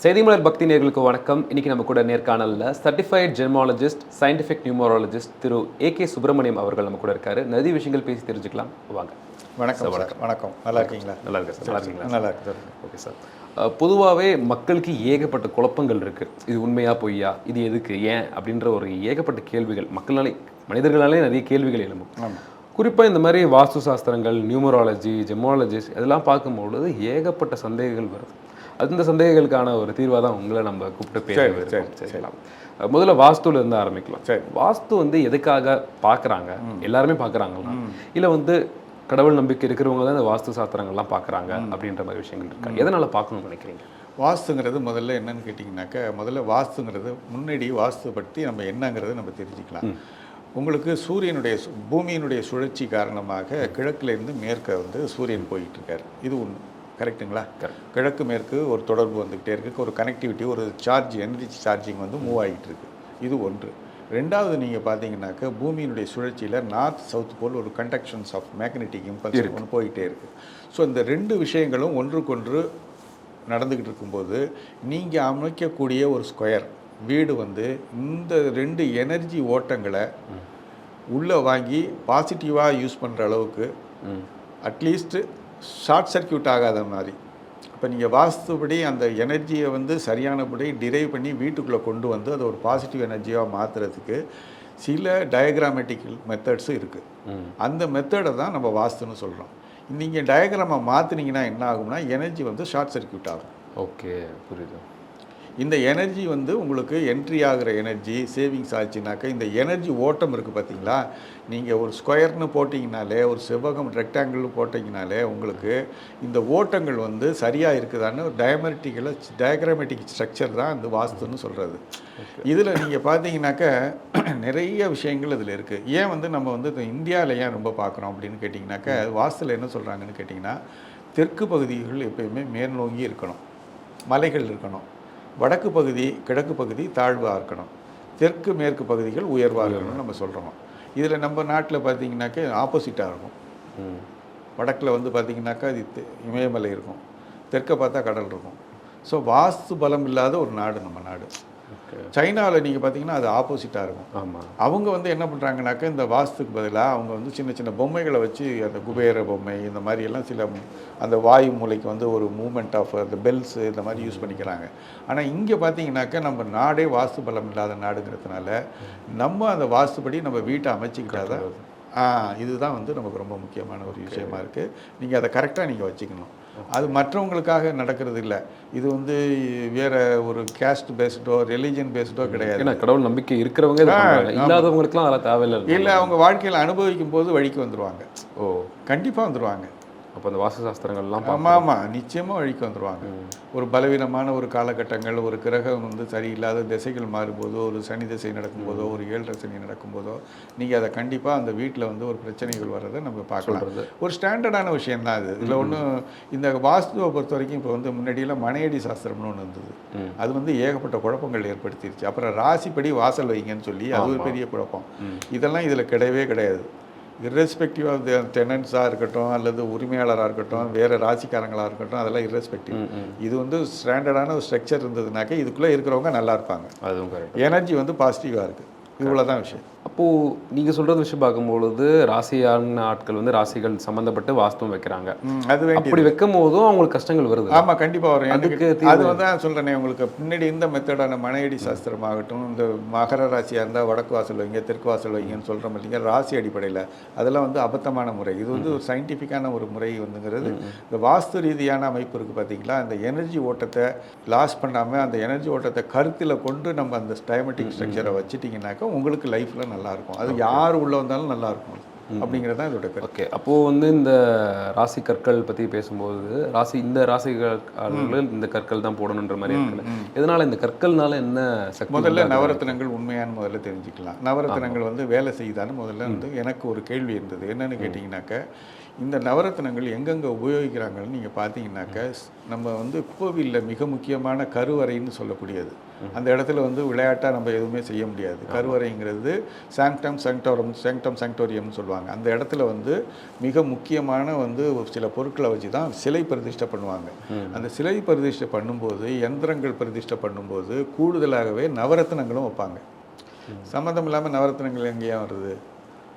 செய்திமலர் பக்தி நேர்களுக்கு வணக்கம். இன்னைக்கு நம்ம கூட நேர்காணல்ல சர்டிஃபைட் ஜெர்மாலஜிஸ்ட் சயின்டிஃபிக் நியூமராலஜிஸ்ட் திரு ஏ கே சுப்பிரமணியம் அவர்கள் நம்ம கூட இருக்காரு. நிறைய விஷயங்கள் பேசி தெரிஞ்சுக்கலாம். வாங்க. வணக்கம் வணக்கம். வணக்கம். நல்லா இருக்கீங்களா? நல்லா இருக்கு சார். நல்லா இருக்கீங்களா? நல்லா இருக்கு சார். Okay sir. பொதுவாகவே மக்களுக்கு ஏகப்பட்ட குழப்பங்கள் இருக்கு. இது உண்மையா பொய்யா? இது எதுக்கு? ஏன்? அப்படின்ற ஒரு ஏகப்பட்ட கேள்விகள். மக்களாலே மனிதர்களாலே நிறைய கேள்விகள் எழும்பும். ஆமாம் குறிப்பாக இந்த மாதிரி வாஸ்து சாஸ்திரங்கள் நியூமராலஜி ஜெமாலஜிஸ்ட் இதெல்லாம் பார்க்கும்பொழுது ஏகப்பட்ட சந்தேகங்கள் வருது. அந்த சந்தேகங்களுக்கான ஒரு தீர்வாக தான் உங்களை நம்ம கூப்பிட்டு பேச அஹ் முதல்ல வாஸ்துல இருந்து ஆரம்பிக்கலாம். சரி. வாஸ்து வந்து எதுக்காக பார்க்குறாங்க? எல்லாருமே பார்க்குறாங்களா? இல்லை வந்து கடவுள் நம்பிக்கை இருக்கிறவங்க தான் இந்த வாஸ்து சாஸ்திரங்கள்லாம் பார்க்குறாங்க அப்படின்ற மாதிரி விஷயங்கள் இருக்கா? எதனால பார்க்கணும்னு நினைக்கிறீங்க? வாஸ்துங்கிறது முதல்ல என்னன்னு கேட்டிங்கனாக்கா முதல்ல வாஸ்துங்கிறது முன்னாடி வாஸ்து பற்றி நம்ம என்னங்கிறத நம்ம தெரிஞ்சுக்கலாம். உங்களுக்கு சூரியனுடைய பூமியினுடைய சுழற்சி காரணமாக கிழக்குலேருந்து மேற்க வந்து சூரியன் போயிட்டு இருக்காரு. இது ஒன்று கரெக்ட்டுங்களா? கிழக்கு மேற்கு ஒரு தொடர்பு வந்துக்கிட்டே இருக்கு. ஒரு கனெக்டிவிட்டி ஒரு சார்ஜ் எனர்ஜி சார்ஜிங் வந்து மூவ் ஆகிட்டு இருக்கு. இது ஒன்று. ரெண்டாவது நீங்கள் பார்த்தீங்கன்னாக்கா பூமியினுடைய சுழற்சியில் நார்த் சவுத் போல் ஒரு கண்டக்ஷன்ஸ் ஆஃப் மேக்னெட்டிக் இம்பல்ஸ் ஒன்று போயிட்டே இருக்கு. ஸோ இந்த ரெண்டு விஷயங்களும் ஒன்றுக்கொன்று நடந்துக்கிட்டு இருக்கும்போது நீங்கள் அமைக்கக்கூடிய ஒரு ஸ்கொயர் வீடு வந்து இந்த ரெண்டு எனர்ஜி ஓட்டங்களை உள்ளே வாங்கி பாசிட்டிவாக யூஸ் பண்ணுற அளவுக்கு அட்லீஸ்ட்டு ஷார்ட் சர்க்யூட் ஆகாத மாதிரி. இப்போ நீங்கள் வாஸ்துபடி அந்த எனர்ஜியை வந்து சரியானபடி டிரைவ் பண்ணி வீட்டுக்குள்ளே கொண்டு வந்து அதை ஒரு பாசிட்டிவ் எனர்ஜியாக மாற்றுறதுக்கு சில டயக்ராமேட்டிக்கல் மெத்தட்ஸும் இருக்குது அந்த மெத்தடை தான் நம்ம வாஸ்துன்னு சொல்கிறோம் நீங்கள் டயக்ராமை மாற்றுனீங்கன்னா என்ன ஆகும்னா எனர்ஜி வந்து ஷார்ட் சர்க்யூட் ஆகும். ஓகே புரியுது. இந்த எனர்ஜி வந்து உங்களுக்கு என்ட்ரி ஆகிற எனர்ஜி சேவிங்ஸ் ஆச்சுனாக்கா இந்த எனர்ஜி ஓட்டம் இருக்குது பார்த்தீங்களா நீங்கள் ஒரு ஸ்கொயர்னு போட்டிங்கனாலே ஒரு செவ்வகம் ரெக்டாங்கிள் போட்டிங்கனாலே உங்களுக்கு இந்த ஓட்டங்கள் வந்து சரியாக இருக்குதான்னு ஒரு டயமெட்டிக்கல டயக்ராமேட்டிக் ஸ்ட்ரக்சர் தான் இந்த வாஸ்துன்னு சொல்கிறது இதில் நீங்கள் பார்த்தீங்கன்னாக்கா நிறைய விஷயங்கள் இதில் இருக்குது ஏன் வந்து நம்ம வந்து இந்த இந்தியாவில் ஏன் ரொம்ப பார்க்குறோம் அப்படின்னு கேட்டிங்கனாக்கா வாஸ்துல என்ன சொல்கிறாங்கன்னு கேட்டிங்கன்னா தெற்கு பகுதிகள் எப்பயுமே மேல் நோக்கி இருக்கணும். மலைகள் இருக்கணும். வடக்கு பகுதி கிழக்கு பகுதி தாழ்வாக இருக்கணும். தெற்கு மேற்கு பகுதிகள் உயர்வாக இருக்கணும்னு நம்ம சொல்கிறோம் இதில் நம்ம நாட்டில் பார்த்தீங்கன்னாக்கா ஆப்போசிட்டாக இருக்கும். வடக்கில் வந்து பார்த்தீங்கன்னாக்கா இது இமயமலை இருக்கும். தெற்க பார்த்தா கடல் இருக்கும். ஸோ வாஸ்து பலம் இல்லாத ஒரு நாடு நம்ம நாடு. சைனாவில் நீங்கள் பார்த்தீங்கன்னா அது ஆப்போசிட்டாக இருக்கும். ஆமாம் அவங்க வந்து என்ன பண்ணுறாங்கனாக்கா இந்த வாஸ்துக்கு பதிலாக அவங்க வந்து சின்ன சின்ன பொம்மைகளை வச்சு அந்த குபேர பொம்மை இந்த மாதிரி எல்லாம் சில அந்த வாயு மூலைக்கு வந்து ஒரு மூமெண்ட் ஆஃப் அந்த பெல்ஸ் இந்த மாதிரி யூஸ் பண்ணிக்கிறாங்க. ஆனால் இங்கே பார்த்தீங்கன்னாக்கா நம்ம நாடே வாஸ்து பலம் இல்லாத நாடுங்கிறதுனால நம்ம அந்த வாஸ்துபடி நம்ம வீட்டை அமைச்சிக்கிட்டாதான் இதுதான் வந்து நமக்கு ரொம்ப முக்கியமான ஒரு விஷயமா இருக்குது நீங்கள் அதை கரெக்டாக நீங்கள் வச்சுக்கணும். அது மற்றவங்களுக்காக நடக்கிறது இல்லை. இது வந்து வேற ஒரு கேஸ்ட் பேஸ்டோ ரிலீஜன் பேஸ்டோ கிடையாது. ஏன்னா கடவுள் நம்பிக்கை இருக்கிறவங்க இல்லாதவங்களுக்குலாம் அதெல்லாம் தேவையில்லை. இல்லை அவங்க வாழ்க்கையில் அனுபவிக்கும் போது வழிக்கு வந்துருவாங்க. ஓ. கண்டிப்பாக வந்துருவாங்க. அப்போ அந்த வாஸ்து சாஸ்திரங்கள்லாம் ஆமாம் ஆமாம் நிச்சயமாக வழிக்கு வந்துருவாங்க. ஒரு பலவீனமான ஒரு காலகட்டங்கள் ஒரு கிரகம் வந்து சரியில்லாத திசைகள் மாறும்போதோ ஒரு சனி திசை நடக்கும்போதோ ஒரு ஏழரை சனி நடக்கும்போதோ நீங்கள் அதை கண்டிப்பாக அந்த வீட்டில் வந்து ஒரு பிரச்சனைகள் வர்றதை நம்ம பார்க்கலாம். ஒரு ஸ்டாண்டர்டான விஷயம் தான் இது இதில் ஒன்றும் இந்த வாஸ்துவை பொறுத்த வரைக்கும் இப்போ வந்து முன்னாடியெல்லாம் மனையடி சாஸ்திரம்னு ஒன்று இருந்தது. அது வந்து ஏகப்பட்ட குழப்பங்கள் ஏற்படுத்திருச்சு. அப்புறம் ராசிப்படி வாசல் வைங்கன்னு சொல்லி அது ஒரு பெரிய குழப்பம். இதெல்லாம் இதில் கிடையவே கிடையாது. Irrespective ஆஃப் டெனன்ஸாக இருக்கட்டும் அல்லது உரிமையாளராக இருக்கட்டும் வேறு ராசிக்காரங்களாக இருக்கட்டும் அதெல்லாம் irrespective. இது வந்து ஸ்டாண்டர்டான ஒரு ஸ்ட்ரக்சர் இருந்ததுனாக்க இதுக்குள்ளே இருக்கிறவங்க நல்லா இருப்பாங்க. அதுவும் எனர்ஜி வந்து பாசிட்டிவாக இருக்குது இவ்வளோதான் விஷயம். அப்போது நீங்கள் சொல்கிறது விஷயம் பார்க்கும்பொழுது ராசியான ஆட்கள் வந்து ராசிகள் சம்மந்தப்பட்டு வாஸ்துவம் வைக்கிறாங்க. அது வேண்டி அப்படி வைக்கும் போதும் அவங்களுக்கு கஷ்டங்கள் வருது. ஆமாம் கண்டிப்பாக வரும். அதுக்கு எனக்கு அது வந்து நான் சொல்கிறேனே உங்களுக்கு முன்னாடி இந்த மெத்தடான மனையடி சாஸ்திரம் ஆகட்டும் இந்த மகர ராசியாக இருந்தால் வடக்கு வாசல் வைங்க தெற்கு வாசல் வைங்கன்னு சொல்கிறோம் இல்லைங்க ராசி அடிப்படையில். அதெல்லாம் வந்து அபத்தமான முறை. இது வந்து ஒரு சயின்டிஃபிக்கான ஒரு முறை வந்துங்கிறது. இந்த வாஸ்து ரீதியான அமைப்பு இருக்குது பார்த்தீங்களா அந்த எனர்ஜி ஓட்டத்தை லாஸ் பண்ணாமல் அந்த எனர்ஜி ஓட்டத்தை கருத்தில் கொண்டு நம்ம அந்த ஸ்டைமட்டிக் ஸ்ட்ரக்சரை வச்சுட்டிங்கனாக்கா உங்களுக்கு லைஃப்பில் நல்லாயிருக்கும். அது யார் உள்ளே வந்தாலும் நல்லாயிருக்கும் அப்படிங்கிறது தான் இதோட கருத்து. ஓகே. அப்போது வந்து இந்த ராசி கற்கள் பற்றி பேசும்போது ராசி இந்த ராசிகள் இந்த கற்கள் தான் போடணுன்ற மாதிரி இருக்குல்ல. இதனால இந்த கற்கள்னால என்ன முதல்ல நவரத்தினங்கள் உண்மையான முதல்ல தெரிஞ்சுக்கலாம். நவரத்தினங்கள் வந்து வேலை செய்யுதான்னு முதல்ல வந்து எனக்கு ஒரு கேள்வி இருந்தது. என்னன்னு கேட்டிங்கனாக்க இந்த நவரத்னங்கள் எங்கெங்கே உபயோகிக்கிறாங்கன்னு நீங்கள் பார்த்தீங்கன்னாக்க நம்ம வந்து கோவிலில் மிக முக்கியமான கருவறைன்னு சொல்லக்கூடியது. அந்த இடத்துல வந்து விளையாட்டாக நம்ம எதுவுமே செய்ய முடியாது. கருவறைங்கிறது சாங்டம் சாங்டோரம் சாங்டம் சாங்டோரியம்னு சொல்லுவாங்க. அந்த இடத்துல வந்து மிக முக்கியமான வந்து சில பொருட்களை வச்சு தான் சிலை பிரதிஷ்டை பண்ணுவாங்க. அந்த சிலை பிரதிஷ்டை பண்ணும்போது யந்திரங்கள் பிரதிஷ்டை பண்ணும்போது கூடுதலாகவே நவரத்னங்களும் வைப்பாங்க. சம்மந்தம் இல்லாமல் நவரத்னங்கள் எங்கேயா வருது?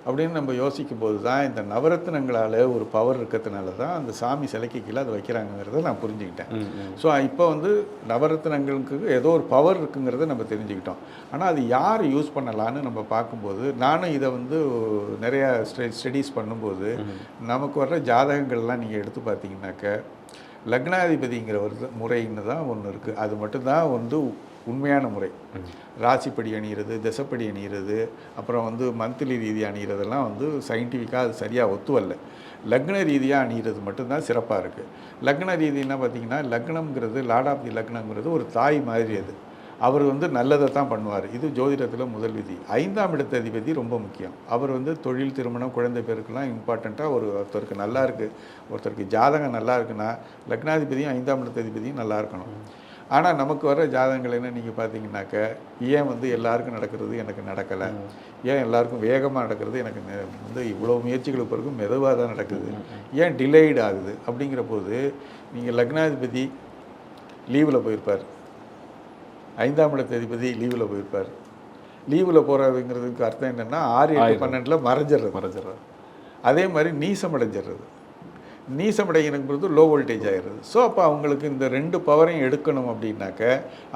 அப்படின்னு நம்ம யோசிக்கும் போது தான் இந்த நவரத்னங்களால் ஒரு பவர் இருக்கிறதுனால தான் அந்த சாமி சிலைக்கு கீழே அதை வைக்கிறாங்கங்கிறத நான் புரிஞ்சுக்கிட்டேன். ஸோ இப்போ வந்து நவரத்னங்களுக்கு ஏதோ ஒரு பவர் இருக்குங்கிறத நம்ம தெரிஞ்சுக்கிட்டோம். ஆனால் அது யார் யூஸ் பண்ணலான்னு நம்ம பார்க்கும்போது நானும் இதை வந்து நிறையா ஸ்டடீஸ் பண்ணும்போது நமக்கு வர்ற ஜாதகங்கள்லாம் நீங்கள் எடுத்து பார்த்தீங்கன்னாக்க லக்னாதிபதிங்கிற ஒரு முறைன்னு தான் ஒன்று இருக்குது அது மட்டும்தான் வந்து உண்மையான முறை. ராசிப்படி அணிகிறது திசைப்படி அணிகிறது அப்புறம் வந்து மந்த்லி ரீதியாக அணிகிறதெல்லாம் வந்து சயின்டிஃபிக்காக அது சரியாக ஒத்துவல்ல. லக்ன ரீதியாக அணிகிறது மட்டும்தான் சிறப்பாக இருக்குது லக்ன ரீதினா பார்த்தீங்கன்னா லக்னம்ங்கிறது லார்ட் ஆஃப் தி லக்னங்கிறது ஒரு தாய் மாதிரி அது. அவர் வந்து நல்லதை தான் பண்ணுவார். இது ஜோதிடத்தில் முதல் விதி. ஐந்தாம் இடத்த அதிபதி ரொம்ப முக்கியம். அவர் வந்து தொழில் திருமணம் குழந்தை பேருக்கெல்லாம் இம்பார்ட்டண்ட்டாக ஒரு ஒருத்தருக்கு நல்லா இருக்குது ஒருத்தருக்கு ஜாதகம் நல்லா இருக்குன்னா லக்னாதிபதியும் ஐந்தாம் இடத்த அதிபதியும் நல்லா இருக்கணும். ஆனால் நமக்கு வர ஜாதகங்கள் என்ன? நீங்கள் பார்த்தீங்கன்னாக்க ஏன் வந்து எல்லாருக்கும் நடக்கிறது எனக்கு நடக்கலை? ஏன் எல்லாருக்கும் வேகமாக நடக்கிறது எனக்கு வந்து இவ்வளோ முயற்சிகளுக்கு பிறகு மெதுவாக தான் நடக்குது. ஏன் டிலேய்டு ஆகுது? அப்படிங்கிற போது நீங்கள் லக்னாதிபதி லீவில் போயிருப்பார். ஐந்தாம் இடத்த அதிபதி லீவில் போயிருப்பார். லீவில் போகிறதுங்கிறதுக்கு அர்த்தம் என்னென்னா ஆறு எட்டு பன்னெண்டில் மறைஞ்சிடுறது. மறைஞ்சிடுறாரு. அதே மாதிரி நீசம் அடைஞ்சிடுறது. நீசம் அடைகிறதுக்கு பொறுத்து லோ வோல்டேஜ் ஆகிடுது ஸோ அப்போ அவங்களுக்கு இந்த ரெண்டு பவரையும் எடுக்கணும் அப்படின்னாக்க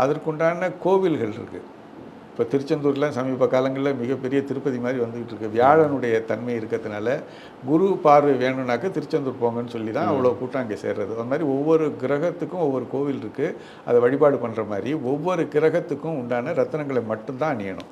அதற்குண்டான கோவில்கள் இருக்குது இப்போ திருச்செந்தூரில் சமீப காலங்களில் மிகப்பெரிய திருப்பதி மாதிரி வந்துகிட்டு இருக்கு வியாழனுடைய தன்மை இருக்கிறதுனால குரு பார்வை வேணும்னாக்க திருச்செந்தூர் போங்கன்னு சொல்லி தான் அவ்வளோ கூட்டம் அங்கே சேர்றது. அது மாதிரி ஒவ்வொரு கிரகத்துக்கும் ஒவ்வொரு கோவில் இருக்குது அதை வழிபாடு பண்ணுற மாதிரி ஒவ்வொரு கிரகத்துக்கும் உண்டான ரத்தனங்களை மட்டும்தான் அணியணும்.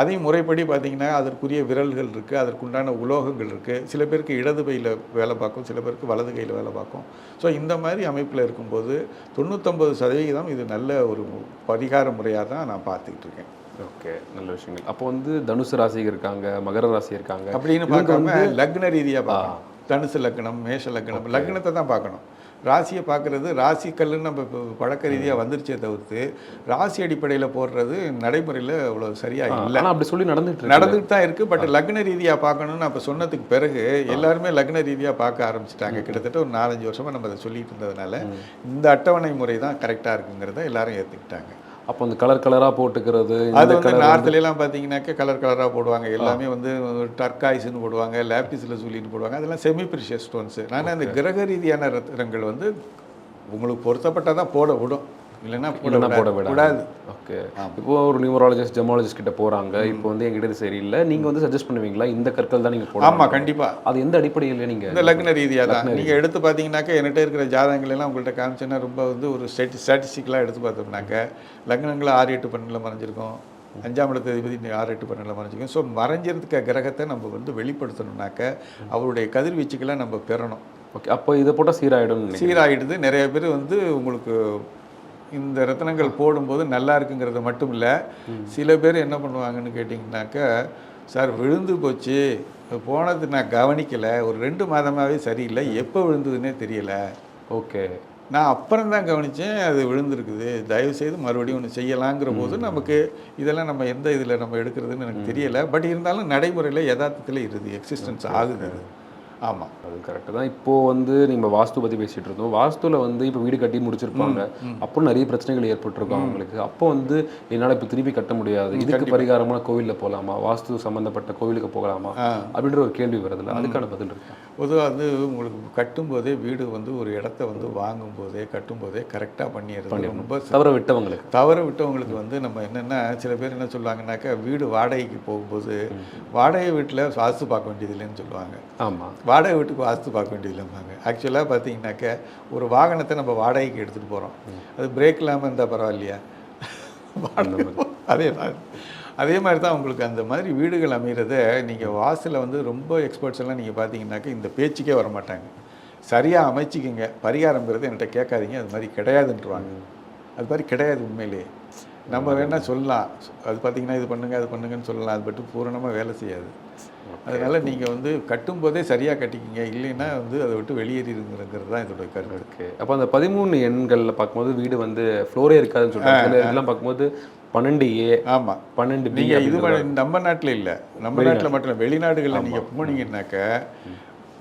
அதையும் முறைப்படி பார்த்தீங்கன்னா அதற்குரிய விரல்கள் இருக்குது அதற்குண்டான உலோகங்கள் இருக்குது சில பேருக்கு இடது கையில் வேலை பார்க்கும் சில பேருக்கு வலது கையில் வேலை பார்க்கும். ஸோ இந்த மாதிரி அமைப்பில் இருக்கும்போது தொண்ணூத்தொம்பது சதவிகிதம் இது நல்ல ஒரு பரிகார முறையாக தான் நான் பார்த்துக்கிட்டு இருக்கேன். ஓகே. நல்ல விஷயங்கள். அப்போ வந்து தனுசு ராசி இருக்காங்க மகர ராசி இருக்காங்க. அப்படின்னு பார்க்காம லக்ன ரீதியாக பார்க்கணும். தனுசு லக்னம் மேஷ லக்னம் லக்னத்தை தான் பார்க்கணும். ராசியை பார்க்குறது ராசி கல்லுன்னு நம்ம இப்போ பழக்க ரீதியாக வந்துருச்சே தவிர்த்து ராசி அடிப்படையில் போடுறது நடைமுறையில் அவ்வளோ சரியாக இல்லை. அப்படி சொல்லி நடந்துட்டு நடந்துட்டு தான் இருக்கு பட் லக்ன ரீதியாக பார்க்கணும்னு அப்போ சொன்னதுக்கு பிறகு எல்லாருமே லக்ன ரீதியாக பார்க்க ஆரம்பிச்சிட்டாங்க. கிட்டத்தட்ட ஒரு நாலஞ்சு வருஷமா நம்ம அதை சொல்லிட்டு இருந்ததுனால இந்த அட்டவணை முறை தான் கரெக்டாக இருக்குங்கிறத எல்லாரும் ஏற்றுக்கிட்டாங்க அப்போ அந்த கலர் கலரா போட்டுக்கிறது அது வந்து எல்லாம் பார்த்தீங்கன்னாக்க கலர் கலராக போடுவாங்க. எல்லாமே வந்து டர்காய்ஸ்னு போடுவாங்க லேப்பிஸில் சொல்லிட்டு போடுவாங்க. அதெல்லாம் செமி ப்ரிஷியஸ் ஸ்டோன்ஸ் நான் அந்த கிரக ரீதியான ரத்தினங்கள் வந்து உங்களுக்கு பொருத்தப்பட்டால் தான் போட விடும். இல்லைன்னா போட இல்லைன்னா போட விடாது. ஓகே. இப்போ ஒரு நியூமராலஜிஸ்ட் ஜெமாலஜிஸ்ட் கிட்ட போறாங்க. இப்போ வந்து எங்கிட்ட இது சரியில்லை. நீங்க வந்து சஜஸ்ட் பண்ணுவீங்களா? இந்த கற்கள் தான் நீங்க போடணும். ஆமாம் கண்டிப்பாக அது எந்த அடிப்படையில் நீங்க இந்த லக்ன ரீதியாக தான். நீங்கள் எடுத்து பார்த்தீங்கன்னாக்கா என்கிட்ட இருக்கிற ஜாதகங்கள் எல்லாம் உங்கள்கிட்ட காமிச்சேன்னா ரொம்ப வந்து ஒரு ஸ்டேட்டி ஸ்டாட்டிஸ்டிக்கலாக எடுத்து பார்த்தோம்னாக்க லக்னங்களை ஆறு எட்டு பன்னெண்டில் மறைஞ்சிருக்கும். அஞ்சாம் இடத்து அதிபதி ஆறு எட்டு பன்னெண்டில் மறைஞ்சிருக்கும். ஸோ மறைஞ்சிருக்க கிரகத்தை நம்ம வந்து வெளிப்படுத்தணும்னாக்க அவருடைய கதிர்வீச்சுக்களை நம்ம பெறணும். ஓகே. அப்போ இதை போட்டால் சீராயிடும் சீராயிடுது. நிறைய பேர் வந்து உங்களுக்கு இந்த ரத்தினங்கள் போடும்போது நல்லா இருக்குங்கிறது மட்டும் இல்லை சில பேர் என்ன பண்ணுவாங்கன்னு கேட்டிங்கனாக்கா சார் விழுந்து போச்சு. போனது நான் கவனிக்கலை. ஒரு ரெண்டு மாதமாகவே சரியில்லை. எப்போ விழுந்ததுன்னே தெரியல. ஓகே. நான் அப்புறம் தான் கவனித்தேன் அது விழுந்திருக்குது. தயவு செய்து மறுபடியும் ஒன்று செய்யலாங்கிற போது நமக்கு இதெல்லாம் நம்ம எந்த இதில் நம்ம எடுக்கிறதுன்னு எனக்கு தெரியலை. பட் இருந்தாலும் நடைமுறையில் யதார்த்தத்தில் இருக்குது எக்ஸிஸ்டன்ஸ் ஆகுது அது. ஆமாம் அது கரெக்டு தான். இப்போ வந்து நீங்க வாஸ்து பத்தி பேசிட்டு இருந்தோம். வாஸ்துல வந்து இப்போ வீடு கட்டி முடிச்சிருப்பாங்க. அப்போ நிறைய பிரச்சனைகள் ஏற்பட்டிருக்கும் அவங்களுக்கு. அப்போ வந்து என்னால இப்போ திருப்பி கட்ட முடியாது. இதுக்கு பரிகாரமான கோவில்ல போகலாமா வாஸ்து சம்பந்தப்பட்ட கோவிலுக்கு போகலாமா? அப்படின்ற ஒரு கேள்வி வருதுல்ல. அதுக்கான பதில் இருக்கு? பொதுவாக வந்து உங்களுக்கு கட்டும்போதே வீடு வந்து ஒரு இடத்த வந்து வாங்கும்போதே கட்டும்போதே கரெக்டாக பண்ணிடுறது ரொம்ப தவிர விட்டவங்களுக்கு. தவற விட்டவங்களுக்கு வந்து நம்ம என்னென்னா சில பேர் என்ன சொல்லுவாங்கன்னாக்கா வீடு வாடகைக்கு போகும்போது வாடகை வீட்டில் வாஸ்து பார்க்க வேண்டியதில்லைன்னு சொல்லுவாங்க. ஆமா. வாடகை வீட்டுக்கு வாஸ்து பார்க்க வேண்டியதில்லைம்பாங்க. ஆக்சுவலாக பார்த்தீங்கன்னாக்க ஒரு வாகனத்தை நம்ம வாடகைக்கு எடுத்துகிட்டு போகிறோம் அது பிரேக் இல்லாமல் இருந்தால் பரவாயில்லையா? அதே மாதிரி. அதே மாதிரி தான் உங்களுக்கு அந்த மாதிரி வீடுகள் அமைகிறத நீங்கள் வாசலில் வந்து ரொம்ப எக்ஸ்பர்ட்ஸ் எல்லாம் நீங்கள் பார்த்தீங்கன்னாக்க இந்த பேச்சுக்கே வர மாட்டாங்க சரியாக அமைச்சிக்கங்க. பரிகாரங்கிறது என்கிட்ட கேட்காதீங்க. அது மாதிரி கிடையாதுன்றவாங்க. அது மாதிரி கிடையாது உண்மையிலேயே. நம்ம வேணால் சொல்லலாம். அது பார்த்தீங்கன்னா இது பண்ணுங்க அது பண்ணுங்கன்னு சொல்லலாம். அது மட்டும் பூரணமாக வேலை செய்யாது. அதனால நீங்கள் வந்து கட்டும்போதே சரியாக கட்டிக்கிங்க. இல்லைன்னா வந்து அதை விட்டு வெளியேறிடுங்கிறது தான் இதோட கருத்து. ஓகே. அப்போ அந்த பதிமூணு எண்களில் பார்க்கும்போது வீடு வந்து ஃப்ளோரே இருக்காதுன்னு சொல்றாங்க. சில இதெல்லாம் பார்க்கும்போது பன்னெண்டு ஏ ஆமாம் பன்னெண்டு நீங்கள் இது நம்ம நாட்டில் இல்லை. நம்ம நாட்டில் மட்டும் இல்லை வெளிநாடுகளில் நீங்கள் போனீங்கன்னாக்க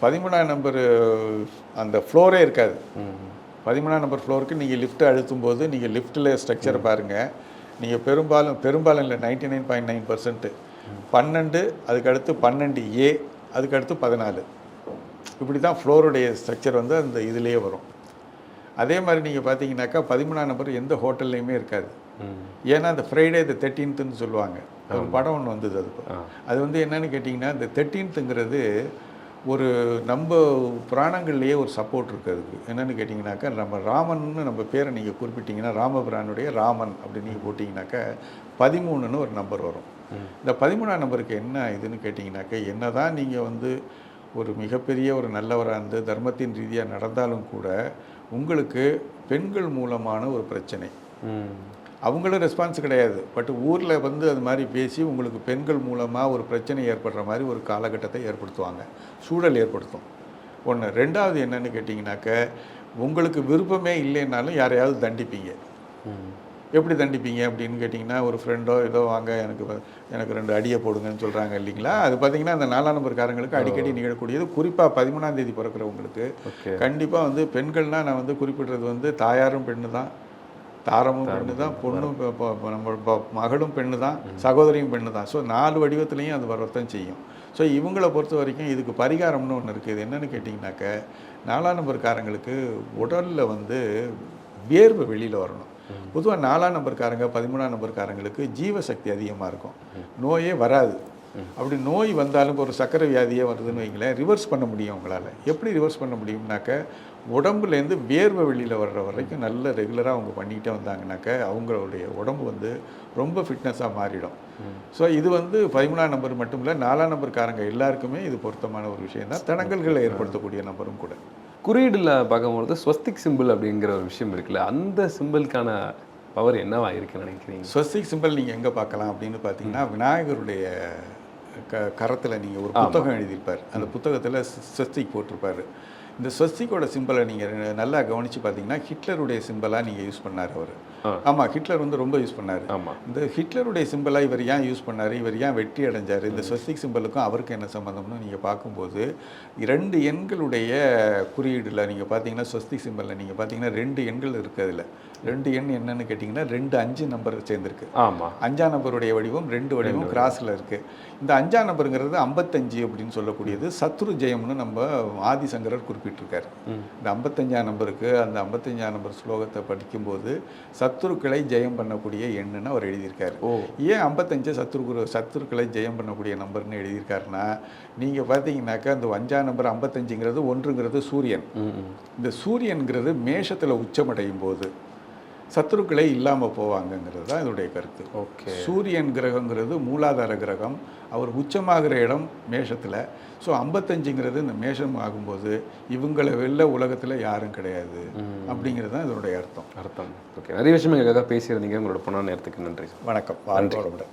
பதிமூணாம் நம்பர் அந்த ஃப்ளோரே இருக்காது. பதிமூணாம் நம்பர் ஃப்ளோருக்கு நீங்கள் லிஃப்ட் அழுத்தும் போது நீங்கள் லிஃப்ட்டில் ஸ்ட்ரக்சரை பாருங்கள் நீங்கள் பெரும்பாலும் பெரும்பாலும் இல்லை ninety nine point nine percent பன்னெண்டு அதுக்கடுத்து பன்னெண்டு ஏ அதுக்கடுத்து பதினாலு. இப்படி தான் ஃப்ளோருடைய ஸ்ட்ரக்சர் வந்து அந்த இதுலேயே வரும். அதே மாதிரி நீங்கள் பார்த்தீங்கன்னாக்கா பதிமூணாம் நம்பர் எந்த ஹோட்டல்லையுமே இருக்காது. ஏன்னா அந்த ஃப்ரைடே த தேர்ட்டீன்த்துன்னு சொல்லுவாங்க. ஒரு படம் ஒன்று வந்தது அது. அது வந்து என்னன்னு கேட்டிங்கன்னா இந்த தேர்ட்டீன்த்துங்கிறது ஒரு நம்ம புராணங்கள்லேயே ஒரு சப்போர்ட் இருக்குது அதுக்கு. என்னன்னு கேட்டிங்கனாக்கா நம்ம ராமன்னு நம்ம பேரை நீங்கள் குறிப்பிட்டீங்கன்னா ராமபிரானுடைய ராமன் அப்படின்னு நீங்கள் போட்டிங்கனாக்கா பதிமூணுன்னு ஒரு நம்பர் வரும். இந்த பதிமூணாம் நம்பருக்கு என்ன இதுன்னு கேட்டிங்கனாக்கா என்ன தான் நீங்கள் வந்து ஒரு மிகப்பெரிய ஒரு நல்லவராக இருந்து தர்மத்தின் ரீதியாக நடந்தாலும் கூட உங்களுக்கு பெண்கள் மூலமான ஒரு பிரச்சனை. அவங்களும் ரெஸ்பான்ஸ் கிடையாது. பட் ஊரில் வந்து அது மாதிரி பேசி உங்களுக்கு பெண்கள் மூலமாக ஒரு பிரச்சனை ஏற்படுற மாதிரி ஒரு காலகட்டத்தை ஏற்படுத்துவாங்க. சூழல் ஏற்படுத்தும். ஒன்று ரெண்டாவது என்னன்னு கேட்டிங்கனாக்க உங்களுக்கு விருப்பமே இல்லைன்னாலும் யாரையாவது தண்டிப்பீங்க. எப்படி தண்டிப்பீங்க அப்படின்னு கேட்டிங்கன்னா ஒரு ஃப்ரெண்டோ ஏதோ வாங்க எனக்கு எனக்கு ரெண்டு அடியை போடுங்கன்னு சொல்கிறாங்க இல்லைங்களா? அது பார்த்தீங்கன்னா அந்த நாலாம் நம்பர்காரங்களுக்கு அடிக்கடி நிகழக்கூடியது. குறிப்பாக பதிமூணாம் தேதி பிறக்கிறவங்களுக்கு. கண்டிப்பாக வந்து பெண்கள்னால் நான் வந்து குறிப்பிடுறது வந்து தாயாரும் பெண்ணு தான் தாரமும் பெண்ணு. தான் பொண்ணும் நம்ம மகளும் பெண்ணு தான் சகோதரியும் பெண்ணு தான் ஸோ நாலு வடிவத்துலேயும் அது வரத்தான் செய்யும். ஸோ இவங்கள பொறுத்த வரைக்கும் இதுக்கு பரிகாரம்னு ஒன்று இருக்குது இது என்னன்னு கேட்டிங்கனாக்க நாலாம் நம்பர்காரங்களுக்கு உடலில் வந்து வியர்வை வெளியில் வரணும். பொதுவாக நாலாம் நம்பர்காரங்க பதிமூணாம் நம்பர்காரங்களுக்கு ஜீவசக்தி அதிகமாக இருக்கும். நோயே வராது. அப்படி நோய் வந்தாலும் ஒரு சக்கரை வியாதியே வருதுன்னு வைங்களேன் ரிவர்ஸ் பண்ண முடியும் உங்களால். எப்படி ரிவர்ஸ் பண்ண முடியும்னாக்க உடம்புலேருந்து வேர்வை வெளியில் வர்ற வரைக்கும் நல்ல ரெகுலராக அவங்க பண்ணிக்கிட்டே வந்தாங்கனாக்க அவங்களுடைய உடம்பு வந்து ரொம்ப ஃபிட்னஸாக மாறிடும். ஸோ இது வந்து பதிமூணாம் நம்பர் மட்டும் இல்லை நாலாம் நம்பர்காரங்க எல்லாருக்குமே இது பொருத்தமான ஒரு விஷயம் தான் தடங்கல்களை ஏற்படுத்தக்கூடிய நம்பரும் கூட. குறியீடுல பார்க்கும்பொழுது ஸ்வஸ்திக் சிம்பிள் அப்படிங்கிற ஒரு விஷயம் இருக்குல்ல அந்த சிம்பிளுக்கான பவர் என்னவா இருக்குன்னு நினைக்கிறீங்க? ஸ்வஸ்திக் சிம்பிள் நீங்கள் எங்கே பார்க்கலாம் அப்படின்னு பார்த்தீங்கன்னா விநாயகருடைய க கரத்தில் நீங்கள் ஒரு புத்தகம் எழுதியிருப்பார். அந்த புத்தகத்தில் ஸ்வஸ்திக் போட்டிருப்பார். இந்த ஸ்வஸ்திக்கோட சிம்பிளை நீங்கள் நல்லா கவனித்து பார்த்தீங்கன்னா ஹிட்லருடைய சிம்பிளாக நீங்கள் யூஸ் பண்ணார் அவர். ஆமாம் ஹிட்லர் வந்து ரொம்ப யூஸ் பண்ணார். ஆமா. இந்த ஹிட்லருடைய சிம்பிளாக இவர் ஏன் யூஸ் பண்ணார்? இவர் ஏன் வெற்றி அடைஞ்சார்? இந்த ஸ்வஸ்திக் சிம்பிளுக்கும் அவருக்கு என்ன சம்மந்தம்னு நீங்கள் பார்க்கும்போது இரண்டு எண்களுடைய குறியீடில் நீங்கள் பார்த்தீங்கன்னா ஸ்வஸ்திக் சிம்பிளில் நீங்கள் பார்த்தீங்கன்னா ரெண்டு எண்கள் இருக்குது அதில். ரெண்டு எண் என்னன்னு கேட்டிங்கன்னா ரெண்டு அஞ்சு நம்பர் சேர்ந்துருக்கு. ஆமா. அஞ்சாம் நம்பருடைய வடிவம் ரெண்டு வடிவம் கிராஸில் இருக்குது இந்த அஞ்சாம் நம்பருங்கிறது ஐம்பத்தஞ்சு அப்படின்னு சொல்லக்கூடியது சத்ரு ஜெயம்னு நம்ம ஆதிசங்கரர் குறிப்பிட்டிருக்காரு. இந்த ஐம்பத்தஞ்சாம் நம்பருக்கு அந்த ஐம்பத்தஞ்சாம் நம்பர் ஸ்லோகத்தை படிக்கும்போது சத்துருக்களை ஜெயம் பண்ணக்கூடிய எண்ணுன்னு அவர் எழுதியிருக்காரு. ஓ. ஏன் ஐம்பத்தஞ்சு சத்துரு சத்துருக்களை ஜெயம் பண்ணக்கூடிய நம்பர்னு எழுதியிருக்காருன்னா நீங்கள் பார்த்தீங்கன்னாக்கா அந்த அஞ்சாம் நம்பர் ஐம்பத்தஞ்சுங்கிறது ஒன்றுங்கிறது சூரியன். இந்த சூரியன்கிறது மேஷத்தில் உச்சமடையும் போது சத்துருக்களே இல்லாமல் போவாங்கங்கிறது தான் இதனுடைய கருத்து. ஓகே. சூரியன் கிரகங்கிறது மூலாதார கிரகம். அவர் உச்சமாகிற இடம் மேஷத்தில். ஸோ ஐம்பத்தஞ்சுங்கிறது இந்த மேஷம் ஆகும்போது இவங்களை வெளில உலகத்தில் யாரும் கிடையாது. அப்படிங்கிறது தான் இதனுடைய அர்த்தம். அர்த்தம். ஓகே. நிறைய விஷயம் எங்களுக்காக பேசியிருந்தீங்க. உங்களோட பொண்ணான நேரத்துக்கு நன்றி. வணக்கம். வாழ்வோட